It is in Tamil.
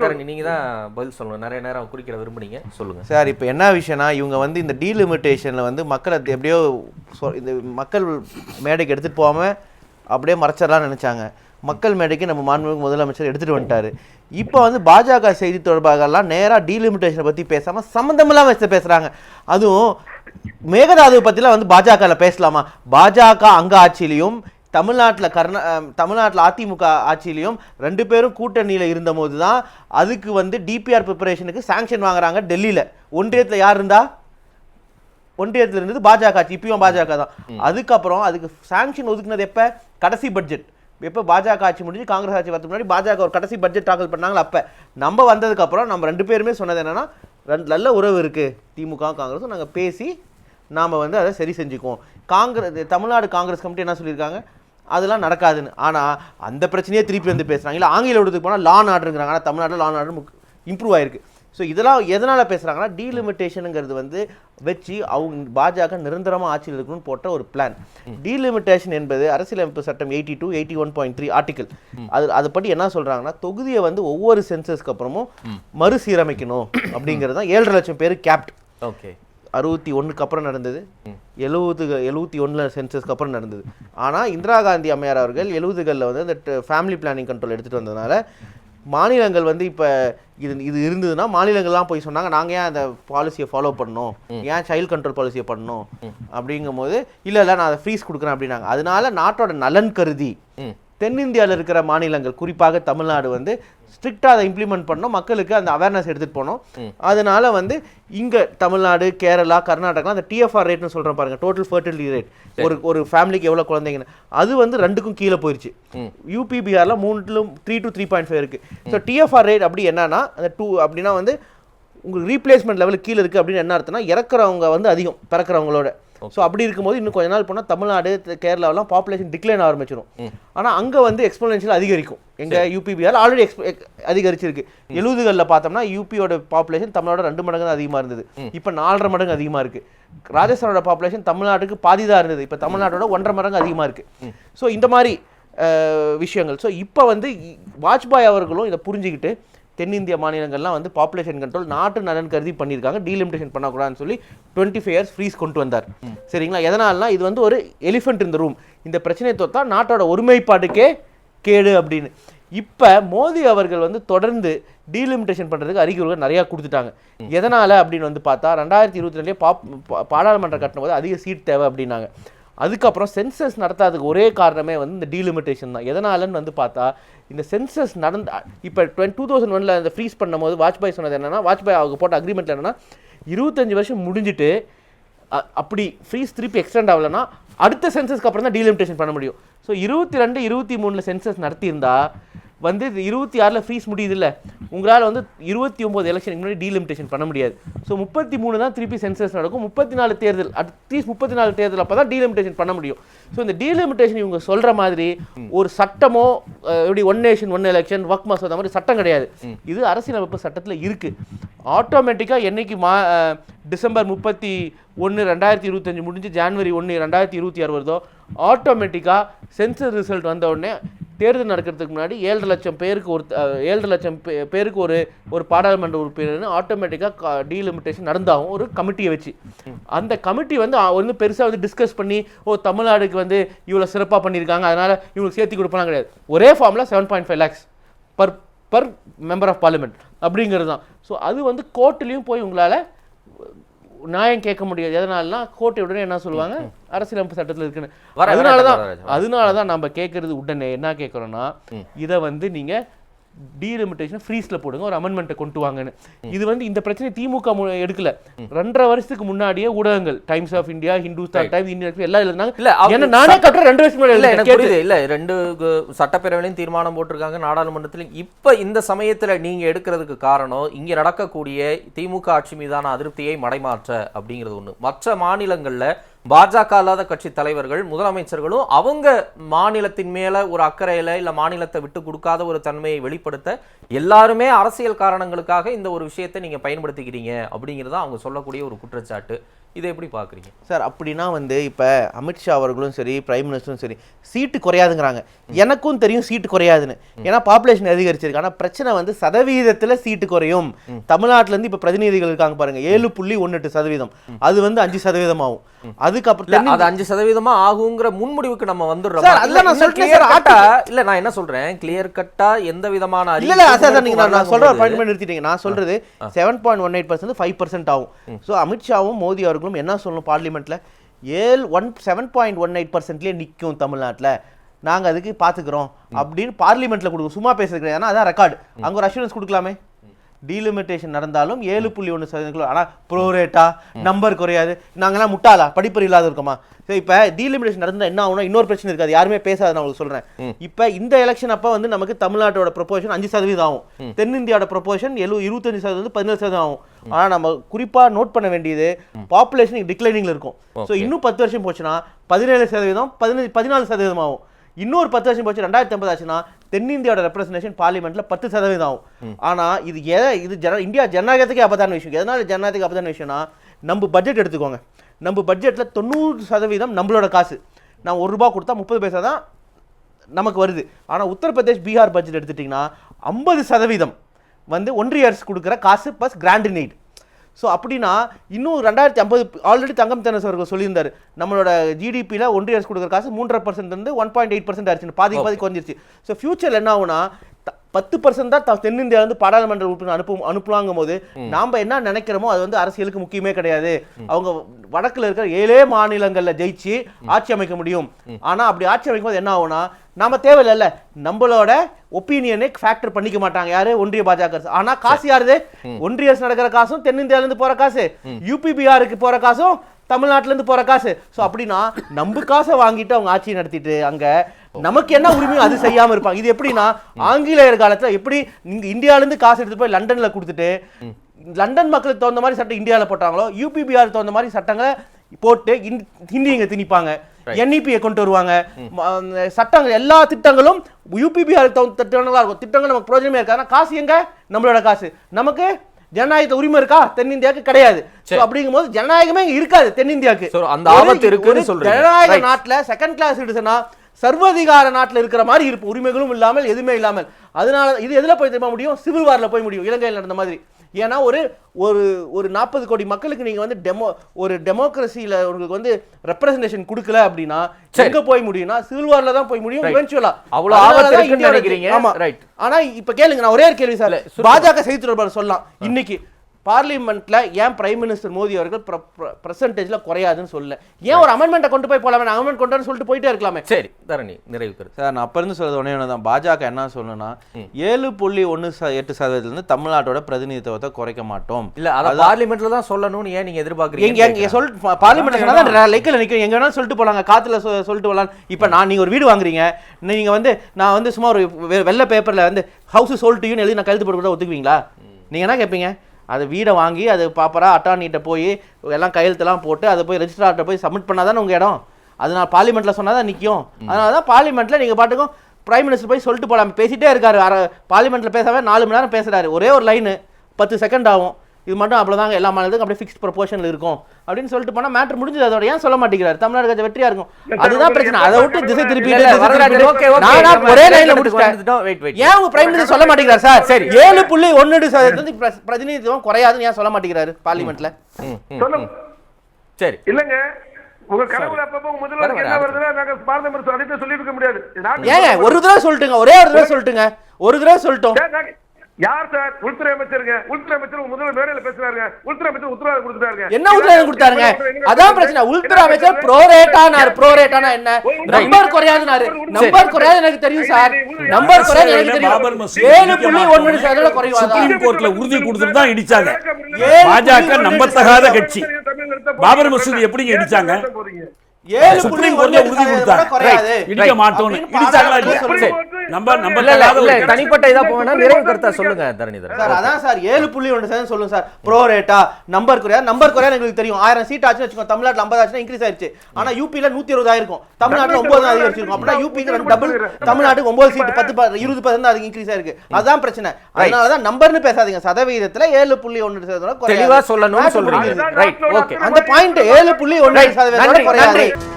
நீங்க தான் பதில் சொல்லணும். நிறைய நேரம் குறிக்கிற விரும்புனீங்க. சொல்லுங்க. சார் இப்போ என்ன விஷயம்னா இவங்க வந்து இந்த டீலிமிட்டேஷன்ல வந்து மக்களை எப்படியோ சொ- இந்த மக்கள் மேடைக்கு எடுத்துகிட்டு போகாமல் அப்படியே மறைச்சிடலாம்னு நினச்சாங்க. மக்கள் மேடைக்கு நம்ம மாண்புமிகு முதலமைச்சர் எடுத்துகிட்டு வந்துட்டாரு. இப்போ வந்து பாஜக செய்தி தொடர்பாகலாம் நேராக டீலிமிட்டேஷனை பற்றி பேசாமல் சம்மந்தமில்லாம வச்சு பேசுகிறாங்க அதுவும் மேகதாது பற்றிலாம் வந்து பாஜகவில் பேசலாமா? பாஜக அங்க ஆட்சியிலையும் தமிழ்நாட்டில் கர்நா தமிழ்நாட்டில் அதிமுக ஆட்சியிலையும் ரெண்டு பேரும் கூட்டணியில் இருந்தபோது தான் அதுக்கு வந்து டிபிஆர் ப்ரிப்பரேஷனுக்கு சாங்ஷன் வாங்குறாங்க டெல்லியில். ஒன்றியத்தில் யார் இருந்தா? ஒன்றியத்தில் இருந்தது பாஜக ஆட்சி. இப்பயும் பாஜக தான். அதுக்கப்புறம் அதுக்கு சாங்ஷன் ஒதுக்குனது எப்போ? கடைசி பட்ஜெட் எப்போ பாஜக ஆட்சி முடிஞ்சு காங்கிரஸ் ஆட்சி வரதுக்கு முன்னாடி பாஜக ஒரு கடைசி பட்ஜெட் தாக்கல் பண்ணாங்களா அப்போ? நம்ம வந்ததுக்கப்புறம் நம்ம ரெண்டு பேருமே சொன்னது என்னன்னா ரெண்டு நல்ல உறவு இருக்குது திமுக காங்கிரஸும் நாங்கள் பேசி நாம் வந்து அதை சரி செஞ்சுக்குவோம். காங்கிரஸ் தமிழ்நாடு காங்கிரஸ் கமிட்டி என்ன சொல்லியிருக்காங்க? அதெல்லாம் நடக்காதுன்னு. ஆனால் அந்த பிரச்சனையே திருப்பி வந்து பேசுகிறாங்க இல்லை ஆங்கில விடுறதுக்கு போனால் லான் ஆர்டருங்கிறாங்க ஆனால் தமிழ்நாட்டில் லான் ஆர்டர் இம்ப்ரூவ் ஆயிருக்கு. ஸோ இதெல்லாம் எதனால் பேசுகிறாங்கன்னா டீலிமிட்டேஷனுங்கிறது வந்து வச்சு அவங்க பாஜக நிரந்தரமாக ஆட்சியில் இருக்கணும்னு போட்ட ஒரு பிளான் டீலிமிட்டேஷன் என்பது அரசியலமைப்பு சட்டம் eighty two eighty one point three article அது அதுபடி என்ன சொல்கிறாங்கன்னா தொகுதியை வந்து ஒவ்வொரு சென்சஸ்க்கு அப்புறமும் மறுசீரமைக்கணும். அப்படிங்கிறது தான் ஏழரை லட்சம் பேர் கேப்ட் ஓகே. அறுபத்தி ஒன்றுக்கு அப்புறம் நடந்தது. எழுபது எழுபத்தி ஒன்றில் சென்சஸ்க்கு அப்புறம் நடந்தது. ஆனால் இந்திரா காந்தி அம்மையார் அவர்கள் எழுபதுகளில் வந்து அந்த ஃபேமிலி பிளானிங் கண்ட்ரோல் எடுத்துகிட்டு வந்ததுனால மாநிலங்கள் வந்து இப்போ இது இது இருந்ததுன்னா மாநிலங்கள்லாம் போய் சொன்னாங்க நாங்கள் ஏன் அந்த பாலிசியை ஃபாலோ பண்ணணும்? ஏன் சைல்ட் கண்ட்ரோல் பாலிசியை பண்ணணும்? அப்படிங்கும்போது இல்லை இல்லை நான் அதை ஃப்ரீஸ் கொடுக்குறேன் அப்படின்னாங்க. அதனால நாட்டோட நலன் கருதி தென்னிந்தியாவில் இருக்கிற மாநிலங்கள் குறிப்பாக தமிழ்நாடு வந்து ஸ்ட்ரிக்டாக அதை இம்ப்ளிமெண்ட் பண்ணோம். மக்களுக்கு அந்த அவேர்னஸ் எடுத்துகிட்டு போனோம். அதனால வந்து இங்கே தமிழ்நாடு கேரளா கர்நாடகா அந்த டிஎஃப்ஆர் ரேட்னு சொல்கிறோம் பாருங்க. டோட்டல் ஃபர்டிலிட்டி ரேட் ஒரு ஒரு ஃபேமிலிக்கு எவ்வளோ குழந்தைங்கன்னு. அது வந்து ரெண்டுக்கும் கீழே போயிடுச்சு யூபி பிஆரில் மூணுலும் three to three point five இருக்குது ஸோ டிஎஃப்ஆர் ரேட் அப்படி என்னன்னா அந்த டூ அப்படின்னா வந்து உங்களுக்கு ரீப்ளேஸ்மெண்ட் லெவலுக்கு கீழே இருக்குது அப்படின்னு என்ன அர்த்தம்னா இறக்குறவங்க வந்து அதிகம் பிறக்கிறவங்களோட. ஸோ அப்படி இருக்கும்போது இன்னும் கொஞ்ச நாள் போனால் தமிழ்நாடு கேரளாவெல்லாம் பாப்புலேஷன் டிக்ளைன் ஆரம்பிச்சிடும் ஆனால் அங்கே வந்து எக்ஸ்போனென்ஷியல் அதிகரிக்கும். எங்கள் யூபிபிஆர் ஆல்ரெடி எக்ஸ்ப அதிகரிச்சிருக்கு. எழுபதுகளில் பார்த்தோம்னா யூபியோட பாப்புலேஷன் தமிழ்நாடு ரெண்டு மடங்கு தான் அதிகமாக இருந்தது. இப்போ நாலரை மடங்கு அதிகமாக இருக்குது ராஜஸ்தானோட பாப்புலேஷன் தமிழ்நாட்டுக்கு பாதி தான் இருந்தது. இப்போ தமிழ்நாட்டோட ஒன்றரை மடங்கு அதிகமாக இருக்குது ஸோ இந்த மாதிரி விஷயங்கள். ஸோ இப்போ வந்து வாஜ்பாய் அவர்களும் இதை புரிஞ்சுக்கிட்டு தென்னிந்திய மாநிலங்கள்லாம் வந்து பாப்புலேஷன் கண்ட்ரோல் நாட்டு நலன் கருதி பண்ணியிருக்காங்க. டீலிமிட்டேஷன் பண்ணக்கூடாதுன்னு சொல்லி டுவெண்ட்டி ஃபைவ் இயர்ஸ் ஃப்ரீஸ் கொண்டு வந்தார். சரிங்களா? எதனால்னா இது வந்து ஒரு எலிஃபென்ட் இந்த ரூம் இந்த பிரச்சனையை தொத்தா நாட்டோட ஒருமைப்பாட்டுக்கே கேடு அப்படின்னு. இப்போ மோடி அவர்கள் வந்து தொடர்ந்து டீலிமிட்டேஷன் பண்ணுறதுக்கு அறிகுறிகள் நிறையா கொடுத்துட்டாங்க. எதனால் அப்படின்னு வந்து பார்த்தா ரெண்டாயிரத்தி இருபத்தி ரெண்டுலேயே பாப் பா- பாராளுமன்றம் கட்டின போது அதிக சீட் தேவை அப்படின்னாங்க. அதுக்கப்புறம் சென்சஸ் நடத்தாததுக்கு ஒரே காரணமே வந்து இந்த டீலிமிட்டேஷன் தான். எதனாலன்னு வந்து பார்த்தா இந்த சென்சஸ் நடந்த இப்போ டுவெண்ட் டூ தௌசண்ட் ஒனில் அந்த ஃப்ரீஸ் பண்ணும்போது வாஜ்பாய் சொன்னது என்னென்னா வாஜ்பாய் அவங்க போட்ட அக்ரிமெண்ட்டில் என்னன்னா இருபத்தஞ்சி வருஷம் முடிஞ்சிட்டு அப்படி ஃப்ரீஸ் திருப்பி எக்ஸ்டெண்ட் ஆகலைன்னா அடுத்த சென்சஸ்க்கு அப்புறம் தான் டீலிமிட்டேஷன் பண்ண முடியும். ஸோ இருபத்தி ரெண்டு இருபத்தி மூணில் சென்சஸ் நடத்தியிருந்தால் வந்து இது இருபத்தி ஆறில் ஃப்ரீஸ் முடியுதுல்ல. உங்களால் வந்து இருபத்தி ஒம்பது எலெக்ஷனுக்கு முன்னாடி டீலிமிட்டேஷன் பண்ண முடியாது. ஸோ முப்பத்தி மூணு தான் திருப்பி சென்சஸ் நடக்கும். முப்பத்தி நாலு தேர்தல் அட்லீஸ்ட் முப்பத்தி நாலு தேர்தல் அப்போ தான் டீலிமிட்டேஷன் பண்ண முடியும். ஸோ இந்த டீலிமிட்டேஷன் இவங்க சொல்கிற மாதிரி ஒரு சட்டமோ எப்படி one nation one election work மசோதா மாதிரி சட்டம் கிடையாது. இது அரசியலமைப்பு சட்டத்தில் இருக்குது ஆட்டோமேட்டிக்காக என்றைக்கு மா டிசம்பர் முப்பத்தி ஒன்று ரெண்டாயிரத்தி இருபத்தஞ்சு முடிஞ்சு ஜான்வரி ஒன்று ரெண்டாயிரத்தி இருபத்தி ஆறு வருதோ ஆட்டோமேட்டிக்காக சென்சஸ் ரிசல்ட் வந்த உடனே தேர்தல் நடக்கிறதுக்கு முன்னாடி ஏழரை லட்சம் பேருக்கு ஒரு அஹ், ஏழரை லட்சம் பேருக்கு ஒரு ஒரு பாராளுமன்ற உறுப்பினர்னு ஆட்டோமேட்டிக்காக டீலிமிட்டேஷன் நடந்தாகும் ஒரு கமிட்டியை வச்சு. அந்த கமிட்டி வந்து வந்து பெருசாக வந்து டிஸ்கஸ் பண்ணி ஓ தமிழ்நாடுக்கு வந்து இவ்வளோ சிறப்பாக பண்ணியிருக்காங்க அதனால் இவங்களுக்கு சேர்த்து கொடுப்பாங்க கிடையாது. ஒரே ஃபார்மில் seven point five lakhs per per member of parliament அப்படிங்கிறது தான். ஸோ அது வந்து கோர்ட்லேயும் போய் உங்களால் நியாயம் கேட்க முடியாது. எதனாலனா கோர்ட் உடனே என்ன சொல்லுவாங்க? அரசியலமைப்பு சட்டத்தில் இருக்குன்னு. அதனால தான் அதனால தான் நம்ம கேட்கறது உடனே என்ன கேட்குறோன்னா இதை வந்து நீங்க டீலிமிட்டேஷன் ஃப்ரீஸில் போடுங்க ஒரு அமெண்ட்மெண்ட்டை கொண்டு வாங்கன்னு. இது வந்து இந்த பிரச்சனை திமுக எடுக்கல. ரெண்டரை வருஷத்துக்கு முன்னாடியே ஊடகங்கள் Times of India Hindustan Indian Express எல்லாம் எழுதுனாங்க இல்ல, ஏன்னா நானே கட்டுற ரெண்டு வருஷம் இல்ல இல்ல ரெண்டு சட்டப்பேரவையிலும் தீர்மானம் போட்டிருக்காங்க நாடாளுமன்றத்திலும் இப்ப இந்த சமயத்துல நீங்க எடுக்கிறதுக்கு காரணம் இங்க நடக்கக்கூடிய திமுக ஆட்சி மீதான அதிருப்தியை மடைமாற்ற அப்படிங்கிறது ஒண்ணு. மற்ற மாநிலங்கள்ல பாஜக அல்லாத கட்சி தலைவர்கள் முதலமைச்சர்களும் அவங்க மாநிலத்தின் மேல ஒரு அக்கறையில இல்ல மாநிலத்தை விட்டு கொடுக்காத ஒரு தன்மையை வெளிப்படுத்த எல்லாருமே அரசியல் காரணங்களுக்காக இந்த ஒரு விஷயத்தை நீங்க பயன்படுத்திக்கிறீங்க அப்படிங்கிறது அவங்க சொல்லக்கூடிய ஒரு குற்றச்சாட்டு. இதை எப்படி பாக்குறீங்க சார் அப்படின்னா வந்து இப்போ அமித்ஷா அவர்களும் சரி பிரைம் மினிஸ்டரும் சரி சீட்டு குறையாதுங்கிறாங்க. எனக்கும் தெரியும் சீட்டு குறையாதுன்னு. ஏன்னா பாப்புலேஷன் அதிகரிச்சிருக்கு. ஆனால் பிரச்சனை வந்து சதவீதத்தில் சீட்டு குறையும். தமிழ்நாட்டிலேருந்து இப்போ பிரதிநிதிகள் இருக்காங்க பாருங்க. ஏழு புள்ளி ஒன்று எட்டு சதவீதம் அது வந்து அஞ்சு சதவீதம் ஆகும் அதுக்கப்புறம் அது அஞ்சு சதவீதமா ஆகுங்கிற முன்முடிவுக்கு நம்ம வந்துடுறோம். இல்ல நான் என்ன சொல்றேன்? கிளியர் கட்டா எந்த விதமான இல்ல இல்ல சார் நீங்க நான் சொல்ற பாயிண்ட் நிறுத்திட்டீங்க. நான் சொல்றது seven point one eight percent five percent ஆகும். ஸோ அமித்ஷாவும் மோடி அவர்களும் என்ன சொல்லணும் பார்லிமெண்ட்ல ஏழு one seven point one eight பர்சன்ட்லேயே நிற்கும் தமிழ்நாட்டில். நாங்க அதுக்கு பாத்துக்கிறோம். அப்படின்னு பார்லிமெண்ட்ல கொடுக்கும் சும்மா பேசுறது கிடையாது. ஏன்னா அதான் ரெக்கார்டு அங்க ஒரு அஷூரன்ஸ் கொடுக்கலாமே. டீலிமிட்டேஷன் நடந்தாலும் ஏழு புள்ளி ஒன்று சதவீதம் ஆனால் ப்ரோரேட்டா நம்பர் குறையாது. நாங்கெல்லாம் முட்டாளா? படிப்பறிவு இல்லாத இருக்கோமா? சரி இப்போ டீலிமிட்டேஷன் நடந்தால் என்ன ஆகும்னா இன்னொரு பிரச்சனை இருக்காது. யாருமே பேசாத நான் உங்களுக்கு சொல்றேன். இப்போ இந்த எலெக்ஷன் அப்போ வந்து நமக்கு தமிழ்நாட்டோட ப்ரொபோஷன் அஞ்சு சதவீதம் ஆகும். தென்னிந்தியாவோட ப்ரொபோஷன் எழு இருபத்தஞ்சு சதவீதம் பதினேழு சதவீதம் ஆகும். ஆனால் நம்ம குறிப்பா நோட் பண்ண வேண்டியது பாப்புலேஷன் டிக்ளைனிங்ல இருக்கும். ஸோ இன்னும் பத்து வருஷம் போச்சுன்னா பதினேழு சதவீதம் பதினஞ்சு பதினாலு சதவீதம் ஆகும். இன்னொரு பத்து வருஷம் போச்சு ரெண்டாயிரத்தி ஐம்பது ஆச்சுன்னா தென்னிந்தியாவோட ரெப்ரஸன்டேஷன் பார்லிமெண்ட்ல பத்து சதவீதம் ஆகும். ஆனா இது எதை இது ஜன இந்தியா ஜனநாயகத்துக்கே அப்பதான விஷயம். எதனால ஜனநாயகத்துக்கு அப்பதான விஷயம்னா நம்ம பட்ஜெட் எடுத்துக்கோங்க. நம்ம பட்ஜெட்ல தொண்ணூறு சதவீதம் நம்மளோட காசு. நான் ஒரு ரூபா கொடுத்தா முப்பது பைசா தான் நமக்கு வருது. ஆனா உத்தரப்பிரதேஷ் பீகார் பட்ஜெட் எடுத்துட்டிங்கன்னா ஐம்பது சதவீதம் வந்து ஒன்றிய அரசு கொடுக்குற காசு ப்ளஸ் கிராண்ட் நீட் ஸோ அப்படின்னா இன்னும் ரெண்டாயிரத்தி ஐம்பது ஆல்ரெடி தங்கம் தென்னஸ் அவர்கள் சொல்லியிருந்தாரு. நம்மளோட ஜிடிபியில் ஒன்றிய அரசு கொடுக்குற காசு மூன்றரை பர்சன்ட் இருந்து ஒன் பாயிண்ட் எயிட் பர்சன்ட் ஆயிடுச்சு பாதி பாதி குறைஞ்சிருச்சு. ஸோ ஃபியூச்சரில் என்ன ஆகும்னா த- பத்து பர்சன்ட் தான் தென்னிந்தியாவிலேருந்து பாராளுமன்ற உறுப்பினர் அனுப்பும் அனுப்பலாங்கும் போது நாம என்ன நினைக்கிறோமோ அது வந்து அரசியலுக்கு முக்கியமே கிடையாது. அவங்க வடக்குல இருக்கிற ஏழே மாநிலங்கள்ல ஜெயிச்சு ஆட்சி அமைக்க முடியும். ஆனா அப்படி ஆட்சி அமைக்கும் போது என்ன ஆகும்னா நாம தேவையில்லைல்ல நம்மளோட ஒப்பீனியனை ஃபேக்டர் பண்ணிக்க மாட்டாங்க. யாரு? ஒன்றிய பாஜக அரசு. ஆனா காசு யாருது? ஒன்றிய அரசு நடக்கிற காசும் தென்னிந்தியால இருந்து போற காசு. யூபி பிஆருக்கு போற காசும் தமிழ்நாட்டுல இருந்து போற காசு. சோ அப்படின்னா நம்ம காசை வாங்கிட்டு அவங்க ஆட்சி நடத்திட்டு அங்க நமக்கு என்ன உரிமையோ அது செய்யாம இருப்பாங்க. இது எப்படின்னா ஆங்கிலேயர் காலத்துல எப்படி நீங்க இந்தியால இருந்து காசு எடுத்து போய் லண்டன்ல கொடுத்துட்டு லண்டன் மக்களுக்கு தகுந்த மாதிரி சட்டம் இந்தியால போட்டாங்களோ யூபி தகுந்த மாதிரி சட்டங்களை போட்டு ஹிந்தி இங்க திணிப்பாங்க. என்இபியை கொண்டு வருவாங்க. சட்டங்கள் எல்லா திட்டங்களும் யூபிபிஆர் திட்டங்களா இருக்கும். திட்டங்கள் நமக்கு பிரயோஜனமே இருக்காது. காசு எங்க? நம்மளோட காசு. நமக்கு ஜனநாயகத்தை உரிமை இருக்கா? தென்னிந்தியாவுக்கு கிடையாது. So அப்படிங்கும்போது ஜனநாயகமே இருக்காது தென்னிந்தியாவுக்கு. அந்த ஆபத்து இருக்குன்னு சொல்றீங்க. ஜனநாயக. நாட்டுல செகண்ட் கிளாஸ் சிட்டிசனா சர்வதிகார நாட்டுல இருக்கிற மாதிரி இருப்பு உரிமைகளும் இல்லாமல் எதுவுமே இல்லாமல். அதனால இது எதுல போய் திரும்ப முடியும்? சிவில் வார்ல போய் முடியும். இலங்கையில் நடந்த மாதிரி. ஏன்னா ஒரு ஒரு ஒரு நாற்பது கோடி மக்களுக்கு நீங்க வந்து டெமோ ஒரு டெமோக்ரஸியில உங்களுக்கு வந்து ரெப்ரசன்டேஷன் கொடுக்கல அப்படின்னா எங்க போய் முடியும்னா சிவில் வார்ல தான் போய் முடியும் Right. இவென்ச்சுவலா அவ்வளவு ஆபத்து நினைக்கிறீங்க. ஆமா Right. ஆனா இப்ப கேளுங்க நான் ஒரே ஒரு கேள்வி சார். பாஜக செய்தி தொடர்பாளர் சொல்லலாம் இன்னைக்கு பார்லிமெண்ட்ல ஏன் பிரைம் மினிஸ்டர் மோடி அவர்கள் பிரசன்டேஜ்ல குறையாதுன்னு சொல்லல. ஏன் ஒரு அமெண்ட்மெண்ட்டை கொண்டு போய் போலாமே அமெண்ட்மெண்ட் கொண்டு சொல்லிட்டு போயிட்டே இருக்கலாமே. சரி தரணி நிறைவு சார் நான் அப்ப இருந்து ஒண்ணே ஒன்று தான். பாஜக என்ன சொல்லணும்னா ஏழு புள்ளி ஒன்று எட்டு சதவீதத்திலிருந்து தமிழ்நாட்டோட பிரதிநிதித்துவத்தை குறைக்க மாட்டோம். இல்ல அத பார்லிமெண்ட்ல தான் சொல்லணும்னு ஏன் நீங்க எங்க எதிர்பார்க்கறீங்க? எங்க சொல் பார்லிமெண்ட் சொன்னா தான் லைக்கில் நிற்கும் எங்க வேணாலும் சொல்லிட்டு போலாங்க. காத்துல சொ- சொல்லிட்டு போலாம் இப்போ நான் நீங்க ஒரு வீடு வாங்குறீங்க. நீங்க வந்து நான் வந்து சும்மா ஒரு வெ- வெள்ளை பேப்பர்ல வந்து ஹவுஸ் சோல்ட் யூன்னு எழுதி நான் கழுத்து போட்டு கொடுத்தா ஒத்துக்குவீங்களா? நீங்க என்ன கேட்பீங்க அது வீடை வாங்கி அது ப்ராப்பரா அட்டானிட்ட போய் எல்லாம் கையெழுத்தெல்லாம் போட்டு அதை போய் ரெஜிஸ்ட்ரார்ட்ட போய் சப்மிட் பண்ணாதான் உங்க இடம்? அது நான் பார்லிமெண்ட்ல சொன்னா தான் நிற்கும் அதனால தான் பார்லிமெண்ட்ல நீங்க பாட்டுக்கும் பிரைம் மினிஸ்டர் போய் சொல்லிட்டு போலாம். பேசிட்டே இருக்காரு. அரை பார்லிமெண்ட்ல பேசாம நாலு மணி நேரம் பேசுறாரு. ஒரே ஒரு லைனு பத்து செகண்ட் ஆகும். இது மட்டும் அவ்வளோதாங்க எல்லா மாநிலத்துக்கும் அப்படியே ஃபிக்ஸ்ட் ப்ரொபோஷனில் இருக்கும். அப்படின்னு சொல்லிட்டு போனா மேட்ரு முடிஞ்சது அதோட ஏன் சொல்ல மாட்டேங்கிறாரு? தமிழ்நாடு கட்சி வெற்றியா இருக்கும். அதுதான் பிரச்சனை. அதை விட்டு திசை நம்ம ஒரே லைன்ல முடிச்சிட்டேன். ஏன் உங்க பிரைம் மினிஸ்டர் சொல்ல மாட்டேங்கிறார் சார்? சரி ஏழு புள்ளி ஒன்னு சதவீதம் பிர- பிரதிநிதித்துவம் குறையாதுன்னு ஏன் சொல்ல மாட்டேங்கிறாரு பார்லிமெண்ட்ல சரி. இல்லங்க. உங்க கனவுல அப்பப்ப உங்க முதல்வருக்கு வர, என்ன வர. வருதுன்னா நாங்க பாரதமர் அடித்து சொல்லி இருக்க முடியாது. இது நாட்டு ஏங்க ஒரு தடவை சொல்லிட்டுங்க ஒரே ஒரு தடவை சொல்லிட்டுங்க. ஒரு தடவை சொல்லிட்டோம். யார் சார்? உள்துறை அமைச்சருங்க. உள்துறை அமைச்சர் முதல்வர் மேடையில பேசுறாருங்க உள்துறை அமைச்சர் உத்தரவாதம் கொடுத்தாருங்க என்ன உத்தரவு கொடுத்தாருங்க? அதான் பிரச்சனை. உள்துறை அமைச்சர் ப்ரோ ரேட்டானாரு ப்ரோ ரேட்டானா என்ன? நம்பர் குறையாதுனாரு. நம்பர் குறையாது எனக்கு தெரியும் சார். நம்பர் குறையாது எனக்கு பாபர் தெரியும். மசூதி ஏழு புள்ளி ஒன்பது சதவீதம் குறைவாதா? சுப்ரீம் கோர்ட்ல உறுதி கொடுத்துட்டு தான் இடிச்சாங்க. பாஜக நம்பத்தகாத கட்சி. பாபர் மசூதி எப்படிங்க இடிச்சாங்க? ஏழு புள்ளி சுப்ரீம் ஒன்பது உறுதி கொடுத்தாங்க குறையாது. இடிக்க மாட்டோம்னு. இடிச்சாங்களா இல்லையா? ஒரு தனிப்பட்ட இதா போவேன்னா நிறைவு கருத்தா சொல்லுங்க தரணிதரன் சார் அதான் சார் ஏழு புள்ளி ஒன்று சதவீதம் சொல்லுங்க சார். ப்ரோ ரேட்டா நம்பர் குறையா? நம்பர் குறையா எங்களுக்கு தெரியும். ஆயிரம் சீட் ஆச்சுன்னு வச்சுக்கோங்க தமிழ்நாட்டில் ஐம்பது ஆச்சுன்னா இன்க்ரீஸ் ஆயிருச்சு. ஆனா யூபியில் நூத்தி இருபது ஆயிருக்கும். தமிழ்நாட்டில் ஒன்பது தான் அதிகரிச்சிருக்கும். அப்படின்னா யூபிக்கு டபுள் தமிழ்நாட்டுக்கு ஒன்பது சீட் பத்து இருபது பர்சன்ட் அதுக்கு இன்க்ரீஸ் ஆயிருக்கு. அதுதான் பிரச்சனை. அதனால தான் நம்பர்னு பேசாதீங்க. சதவீதத்துல ஏழு புள்ளி ஒன்று சதவீதம். தெளிவா சொல்லணும்னு சொல்றீங்க. ரைட் ஓகே அந்த பாயிண்ட் ஏழு புள்ளி ஒன்று. சதவீதம் குறையாது. நன்றி.